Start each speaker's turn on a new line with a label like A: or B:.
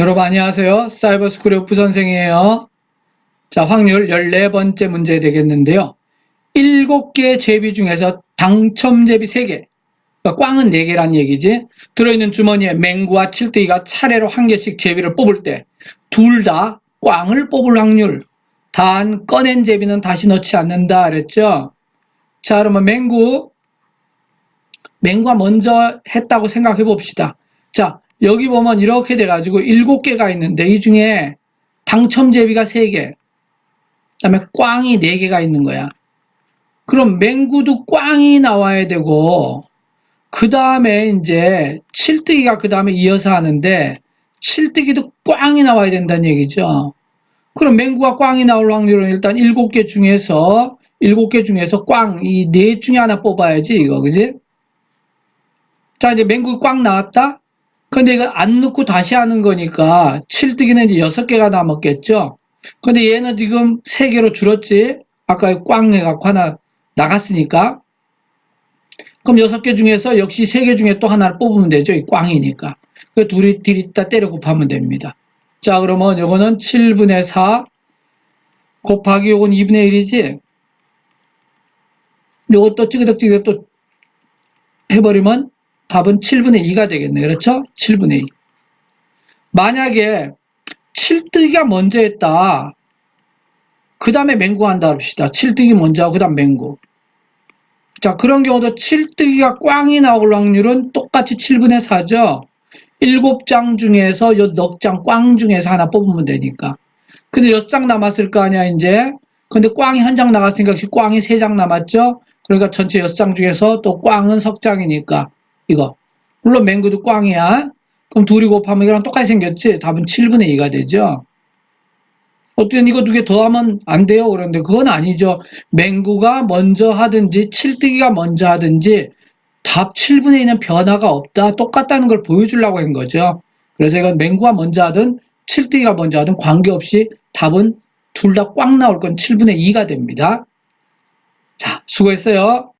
A: 여러분 안녕하세요. 사이버스쿨의 부선생이에요. 자, 확률 14번째 문제 되겠는데요. 7개 제비 중에서 당첨 제비 3개. 그러니까 꽝은 4개란 얘기지. 들어있는 주머니에 맹구와 칠뜨기가 차례로 한 개씩 제비를 뽑을 때 둘 다 꽝을 뽑을 확률. 단 꺼낸 제비는 다시 넣지 않는다 그랬죠. 자, 그러면 맹구 맹구가 먼저 했다고 생각해 봅시다. 자, 여기 보면 이렇게 돼가지고 일곱 개가 있는데 이 중에 당첨 제비가 세 개, 그 다음에 꽝이 네 개가 있는 거야. 그럼 맹구도 꽝이 나와야 되고 그 다음에 이제 칠뜨기가 그 다음에 이어서 하는데 칠뜨기도 꽝이 나와야 된다는 얘기죠. 그럼 맹구가 꽝이 나올 확률은 일단 일곱 개 중에서 일곱 개 중에서 꽝이네 중에 하나 뽑아야지 이거 그지? 자 이제 맹구 꽝 나왔다. 근데 이거 안 넣고 다시 하는 거니까 칠뜨기는 이제 여섯 개가 남았겠죠. 근데 얘는 지금 세 개로 줄었지. 아까 꽝 해갖고 하나 나갔으니까. 그럼 여섯 개 중에서 역시 세개 중에 또 하나를 뽑으면 되죠. 이 꽝이니까. 그 둘이 들이다 때려 곱하면 됩니다. 자 그러면 요거는 7분의 4 곱하기 요건 2분의 1이지. 요것도 찌그덕찌그덕 또 해버리면 답은 7분의 2가 되겠네요. 그렇죠? 7분의 2. 만약에 7뜨기가 먼저 했다. 그 다음에 맹구 한다 합시다. 7뜨기 먼저 하고 그 다음 맹구. 자, 그런 경우도 7뜨기가 꽝이 나올 확률은 똑같이 7분의 4죠. 7장 중에서 요 넉장 꽝 중에서 하나 뽑으면 되니까. 근데 6장 남았을 거 아니야, 이제. 근데 꽝이 한 장 나갔으니까 꽝이 3장 남았죠. 그러니까 전체 6장 중에서 또 꽝은 석장이니까. 이거. 물론 맹구도 꽝이야. 그럼 둘이 곱하면 이거랑 똑같이 생겼지? 답은 7분의 2가 되죠. 어쨌든 이거 두 개 더하면 안 돼요. 그런데 그건 아니죠. 맹구가 먼저 하든지 칠뜨기가 먼저 하든지 답 7분의 2는 변화가 없다. 똑같다는 걸 보여주려고 한 거죠. 그래서 이건 맹구가 먼저 하든 칠뜨기가 먼저 하든 관계없이 답은 둘 다 꽝 나올 건 7분의 2가 됩니다. 자, 수고했어요.